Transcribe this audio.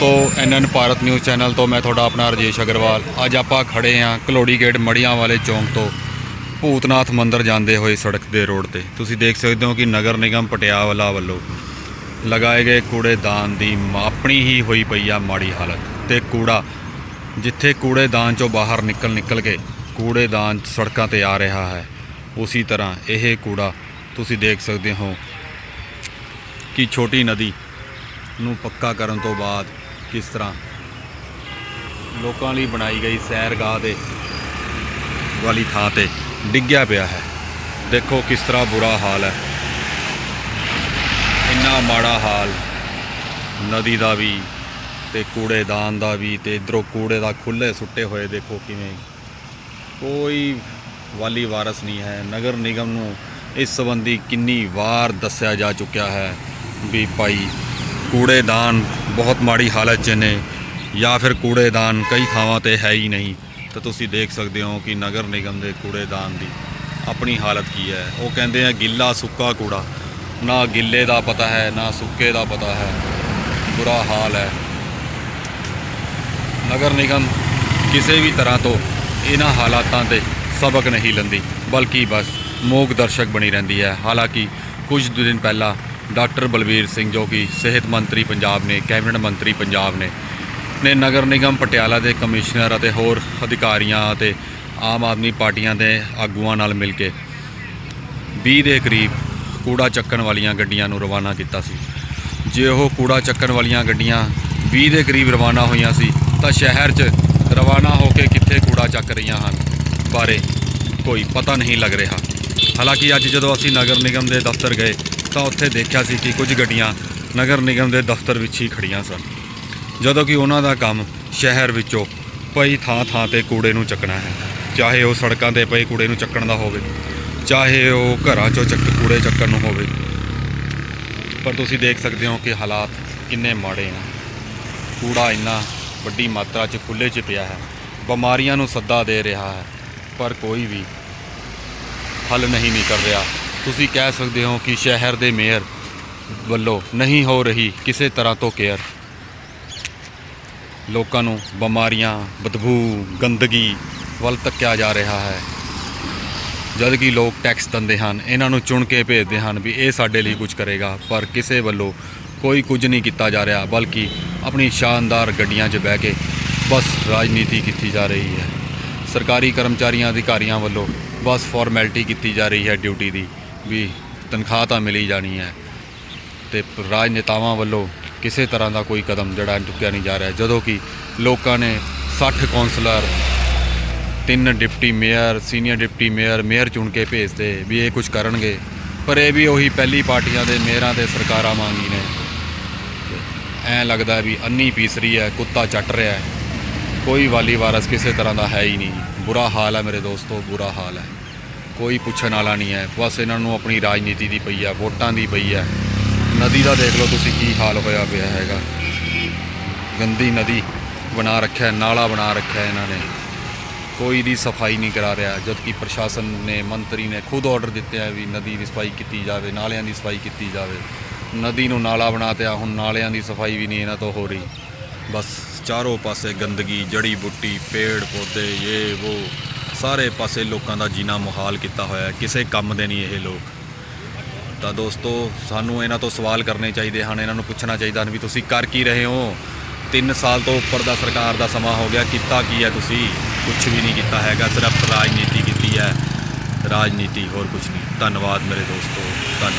ਦੋਸਤੋ ਐਨਐਨ Bharat news channel ਤੋਂ ਮੈਂ ਤੁਹਾਡਾ ਆਪਣਾ ਰਜੇਸ਼ ਅਗਰਵਾਲ। ਅੱਜ ਆਪਾਂ ਖੜੇ ਆਂ ਕਲੋੜੀ ਗੇਟ ਮੜੀਆਂ ਵਾਲੇ ਚੌਂਕ ਤੋਂ, ਭੂਤਨਾਥ ਮੰਦਿਰ ਜਾਂਦੇ ਹੋਏ ਸੜਕ ਦੇ ਰੋਡ ਤੇ। ਤੁਸੀਂ ਦੇਖ ਸਕਦੇ ਹੋ ਕਿ ਨਗਰ ਨਿਗਮ ਪਟਿਆਲਾ ਵੱਲੋਂ ਲਗਾਏ ਗਏ ਕੂੜੇਦਾਨ ਦੀ ਮ- ਆਪਣੀ ਹੀ ਹੋਈ ਪਈ ਆ ਮਾੜੀ ਹਾਲਤ ਤੇ ਕੂੜਾ, ਜਿੱਥੇ ਕੂੜੇਦਾਨ ਚੋਂ ਬਾਹਰ ਨਿਕਲ ਨਿਕਲ ਕੇ ਕੂੜੇਦਾਨ ਸੜਕਾਂ ਤੇ ਆ ਰਿਹਾ ਹੈ, ਉਸੇ ਤਰ੍ਹਾਂ ਇਹ ਕੂੜਾ ਤੁਸੀਂ ਦੇਖ ਸਕਦੇ ਹੋ ਕਿ ਛੋਟੀ ਨਦੀ ਨੂੰ ਪੱਕਾ ਕਰਨ ਤੋਂ ਬਾਅਦ ਕਿਸ ਤਰ੍ਹਾਂ ਲੋਕਾਂ ਲਈ ਬਣਾਈ ਗਈ ਸੈਰਗਾਹ ਦੇ ਵਾਲੀ ਥਾਂ ਤੇ ਡਿੱਗਿਆ ਪਿਆ ਹੈ। ਦੇਖੋ ਕਿਸ ਤਰ੍ਹਾਂ ਬੁਰਾ ਹਾਲ ਹੈ। ਇੰਨਾ ਮਾੜਾ ਹਾਲ। ਨਦੀ ਦਾ ਵੀ ਤੇ ਕੂੜੇਦਾਨ ਦਾ ਵੀ ਤੇ ਇਧਰੋਂ ਕੂੜੇ ਦਾ ਖੁੱਲੇ ਸੁੱਟੇ ਹੋਏ ਦੇਖੋ ਕਿਵੇਂ। ਕੋਈ ਵਾਲੀ ਵਾਰਸ ਨਹੀਂ ਹੈ। ਨਗਰ ਨਿਗਮ ਨੂੰ ਇਸ ਸੰਬੰਧੀ ਕਿੰਨੀ ਵਾਰ ਦੱਸਿਆ ਜਾ ਚੁੱਕਿਆ ਹੈ ਵੀ ਭਾਈ ਕੂੜੇਦਾਨ ਬਹੁਤ ਮਾੜੀ ਹਾਲਤ 'ਚ ਨੇ ਜਾਂ ਫਿਰ ਕੂੜੇਦਾਨ ਕਈ ਥਾਵਾਂ ਤੇ ਹੈ ਹੀ ਨਹੀਂ, ਤਾਂ ਤੁਸੀਂ ਦੇਖ ਸਕਦੇ ਹੋ ਕਿ ਨਗਰ ਨਿਗਮ ਦੇ ਕੂੜੇਦਾਨ ਦੀ ਆਪਣੀ ਹਾਲਤ ਕੀ ਹੈ। ਉਹ ਕਹਿੰਦੇ ਆ ਗਿੱਲਾ ਸੁੱਕਾ ਕੂੜਾ। ਨਾ ਗਿੱਲੇ ਦਾ ਪਤਾ ਹੈ, ਨਾ ਸੁੱਕੇ ਦਾ ਪਤਾ ਹੈ। ਬੁਰਾ ਹਾਲ ਹੈ। ਨਗਰ ਨਿਗਮ ਕਿਸੇ ਵੀ ਤਰ੍ਹਾਂ ਤੋਂ ਇਹਨਾਂ ਹਾਲਾਤਾਂ ਤੇ ਸਬਕ ਨਹੀਂ ਲੈਂਦੀ, ਬਲਕਿ ਬਸ ਮੋਗ ਦਰਸ਼ਕ ਬਣੀ ਰਹਿੰਦੀ ਹੈ। ਹਾਲਾਂਕਿ ਕੁਝ ਦਿਨ ਪਹਿਲਾਂ ਡਾਕਟਰ ਬਲਬੀਰ ਸਿੰਘ ਜੋ ਕਿ ਸਿਹਤ ਮੰਤਰੀ ਪੰਜਾਬ ਨੇ, ਕੈਬਨਿਟ ਮੰਤਰੀ ਪੰਜਾਬ ਨੇ ਨੇ ਨਗਰ ਨਿਗਮ ਪਟਿਆਲਾ ਦੇ ਕਮਿਸ਼ਨਰ ਅਤੇ ਹੋਰ ਅਧਿਕਾਰੀਆਂ ਅਤੇ ਆਮ ਆਦਮੀ ਪਾਰਟੀਆਂ ਦੇ ਆਗੂਆਂ ਨਾਲ ਮਿਲ ਕੇ 20 ਦੇ ਕਰੀਬ ਕੂੜਾ ਚੱਕਣ ਵਾਲੀਆਂ ਗੱਡੀਆਂ ਨੂੰ ਰਵਾਨਾ ਕੀਤਾ ਸੀ। ਜੇ ਉਹ ਕੂੜਾ ਚੱਕਣ ਵਾਲੀਆਂ ਗੱਡੀਆਂ 20 ਦੇ ਕਰੀਬ ਰਵਾਨਾ ਹੋਈਆਂ ਸੀ, ਤਾਂ ਸ਼ਹਿਰ 'ਚ ਰਵਾਨਾ ਹੋ ਕੇ ਕਿੱਥੇ ਕੂੜਾ ਚੱਕ ਰਹੀਆਂ ਹਨ, ਬਾਰੇ ਕੋਈ ਪਤਾ ਨਹੀਂ ਲੱਗ ਰਿਹਾ। ਹਾਲਾਂਕਿ ਅੱਜ ਜਦੋਂ ਅਸੀਂ ਨਗਰ ਨਿਗਮ ਦੇ ਦਫ਼ਤਰ ਗਏ ਤਾਂ ਉੱਥੇ ਦੇਖਿਆ ਸੀ ਕਿ ਕੁਝ ਗੱਡੀਆਂ ਨਗਰ ਨਿਗਮ ਦੇ ਦਫ਼ਤਰ ਵਿੱਚ ਹੀ ਖੜੀਆਂ ਸਨ। ਜਦੋਂ ਕਿ ਉਹਨਾਂ ਦਾ ਕੰਮ ਸ਼ਹਿਰ ਵਿੱਚੋਂ ਪਈ ਥਾਂ ਥਾਂ ਤੇ ਕੂੜੇ ਨੂੰ ਚੱਕਣਾ ਹੈ। ਚਾਹੇ ਉਹ ਸੜਕਾਂ ਤੇ ਪਏ ਕੂੜੇ ਨੂੰ ਚੱਕਣ ਦਾ ਹੋਵੇ, ਚਾਹੇ ਉਹ ਘਰਾਂ ਚੋਂ ਚੱਕ, ਕੂੜੇ ਚੱਕਣ ਨੂੰ ਹੋਵੇ। ਪਰ ਤੁਸੀਂ ਦੇਖ ਸਕਦੇ ਹੋ ਕਿ ਹਾਲਾਤ ਕਿੰਨੇ ਮਾੜੇ ਹਨ ਕੂੜਾ ਇੰਨਾ ਵੱਡੀ ਮਾਤਰਾ 'ਚ ਖੁੱਲ੍ਹੇ 'ਚ ਪਿਆ ਹੈ। ਬਿਮਾਰੀਆਂ ਨੂੰ ਸੱਦਾ ਦੇ ਰਿਹਾ ਹੈ, ਪਰ ਕੋਈ ਵੀ ਹੱਲ ਨਹੀਂ ਨਿਕਲ ਰਿਹਾ। ਤੁਸੀਂ ਕਹਿ ਸਕਦੇ ਹੋ ਕਿ ਸ਼ਹਿਰ ਦੇ ਮੇਅਰ ਵੱਲੋਂ ਨਹੀਂ ਹੋ ਰਹੀ ਕਿਸੇ ਤਰ੍ਹਾਂ ਤੋਂ ਕੇਅਰ। ਲੋਕਾਂ ਨੂੰ ਬਿਮਾਰੀਆਂ, ਬਦਬੂ, ਗੰਦਗੀ ਵੱਲ ਧੱਕਿਆ ਜਾ ਰਿਹਾ ਹੈ। ਜਦ ਕਿ ਲੋਕ ਟੈਕਸ ਦਿੰਦੇ ਹਨ, ਇਹਨਾਂ ਨੂੰ ਚੁਣ ਕੇ ਭੇਜਦੇ ਹਨ ਵੀ ਇਹ ਸਾਡੇ ਲਈ ਕੁਝ ਕਰੇਗਾ, ਪਰ ਕਿਸੇ ਵੱਲੋਂ ਕੋਈ ਕੁਝ ਨਹੀਂ ਕੀਤਾ ਜਾ ਰਿਹਾ, ਬਲਕਿ ਆਪਣੀ ਸ਼ਾਨਦਾਰ ਗੱਡੀਆਂ 'ਚ ਬਹਿ ਕੇ ਬਸ ਰਾਜਨੀਤੀ ਕੀਤੀ ਜਾ ਰਹੀ ਹੈ। ਸਰਕਾਰੀ ਕਰਮਚਾਰੀਆਂ ਅਧਿਕਾਰੀਆਂ ਵੱਲੋਂ ਬਸ ਫਾਰਮੈਲਿਟੀ ਕੀਤੀ ਜਾ ਰਹੀ ਹੈ ਡਿਊਟੀ ਦੀ। ਵੀ ਤਨਖਾਹ ਤਾਂ ਮਿਲੀ ਜਾਣੀ ਹੈ ਤੇ ਰਾਜਨੇਤਾਵਾਂ ਵੱਲੋਂ ਕਿਸੇ ਤਰ੍ਹਾਂ ਦਾ ਕੋਈ ਕਦਮ ਜਿਹੜਾ ਚੁੱਕਿਆ ਨਹੀਂ ਜਾ ਰਿਹਾ। ਜਦੋਂ ਕਿ ਲੋਕਾਂ ਨੇ 60 ਕੌਂਸਲਰ, ਤਿੰਨ deputy mayor, senior deputy mayor mayor ਚੁਣ ਕੇ ਭੇਜਦੇ ਵੀ ਇਹ ਕੁਝ ਕਰਨਗੇ। ਪਰ ਇਹ ਵੀ ਉਹੀ ਪਹਿਲੀ ਪਾਰਟੀਆਂ ਦੇ ਮੇਅਰਾਂ ਤੇ ਸਰਕਾਰਾਂ ਵਾਂਗੀ ਨੇ। ਐਂ ਲੱਗਦਾ ਵੀ ਅੰਨੀ ਪੀਸ ਰਹੀ ਹੈ, ਕੁੱਤਾ ਚੱਟ ਰਿਹਾ ਹੈ। ਕੋਈ ਵਾਲੀ ਵਾਰਸ ਕਿਸੇ ਤਰ੍ਹਾਂ ਦਾ ਹੈ ਹੀ ਨਹੀਂ। ਬੁਰਾ ਹਾਲ ਹੈ ਮੇਰੇ ਦੋਸਤੋ, ਬੁਰਾ ਹਾਲ ਹੈ। ਕੋਈ ਪੁੱਛਣ ਵਾਲਾ ਨਹੀਂ ਹੈ। ਬਸ ਇਹਨਾਂ ਨੂੰ ਆਪਣੀ ਰਾਜਨੀਤੀ ਦੀ ਪਈ ਹੈ, ਵੋਟਾਂ ਦੀ ਪਈ ਹੈ। ਨਦੀ ਦਾ ਦੇਖ ਲਓ ਤੁਸੀਂ ਕੀ ਹਾਲ ਹੋਇਆ ਪਿਆ ਹੈਗਾ। ਗੰਦੀ ਨਦੀ ਬਣਾ ਰੱਖਿਆ, ਨਾਲਾ ਬਣਾ ਰੱਖਿਆ ਇਹਨਾਂ ਨੇ। ਕੋਈ ਦੀ ਸਫ਼ਾਈ ਨਹੀਂ ਕਰਾ ਰਿਹਾ ਜਦ ਕਿ ਪ੍ਰਸ਼ਾਸਨ ਨੇ, ਮੰਤਰੀ ਨੇ ਖੁਦ ਆਰਡਰ ਦਿੱਤੇ ਆ ਵੀ ਨਦੀ ਦੀ ਸਫ਼ਾਈ ਕੀਤੀ ਜਾਵੇ, ਨਾਲਿਆਂ ਦੀ ਸਫ਼ਾਈ ਕੀਤੀ ਜਾਵੇ। ਨਦੀ ਨੂੰ ਨਾਲਾ ਬਣਾ ਤਿਆ ਹੁਣ ਨਾਲਿਆਂ ਦੀ ਸਫ਼ਾਈ ਵੀ ਨਹੀਂ ਇਹਨਾਂ ਤੋਂ ਹੋ ਰਹੀ। ਬਸ ਚਾਰੋਂ ਪਾਸੇ ਗੰਦਗੀ ਜੜੀ ਬੁੱਟੀ ਪੇੜ ਪੌਦੇ ਇਹ, ਉਹ। ਸਾਰੇ ਪਾਸੇ ਲੋਕਾਂ ਦਾ ਜੀਣਾ ਮੁਹਾਲ ਕੀਤਾ ਹੋਇਆ ਕਿਸੇ ਕੰਮ ਦੇ ਨਹੀਂ ਇਹ ਲੋਕ। ਤਾਂ ਦੋਸਤੋ, ਸਾਨੂੰ ਇਹਨਾਂ ਤੋਂ ਸਵਾਲ ਕਰਨੇ ਚਾਹੀਦੇ ਹਨ, ਇਹਨਾਂ ਨੂੰ ਪੁੱਛਣਾ ਚਾਹੀਦਾ ਹਨ ਵੀ ਤੁਸੀਂ ਕਰ ਕੀ ਰਹੇ ਹੋ? 3 ਸਾਲ ਤੋਂ ਉੱਪਰ ਦਾ ਸਰਕਾਰ ਦਾ ਸਮਾਂ ਹੋ ਗਿਆ, ਕੀਤਾ ਕੀ ਹੈ ਤੁਸੀਂ? ਕੁਝ ਵੀ ਨਹੀਂ ਕੀਤਾ ਹੈਗਾ, ਸਿਰਫ ਰਾਜਨੀਤੀ ਕੀਤੀ ਹੈ। ਰਾਜਨੀਤੀ ਹੋਰ ਕੁਝ ਨਹੀਂ। ਧੰਨਵਾਦ ਮੇਰੇ ਦੋਸਤੋ, ਧੰਨਵਾਦ।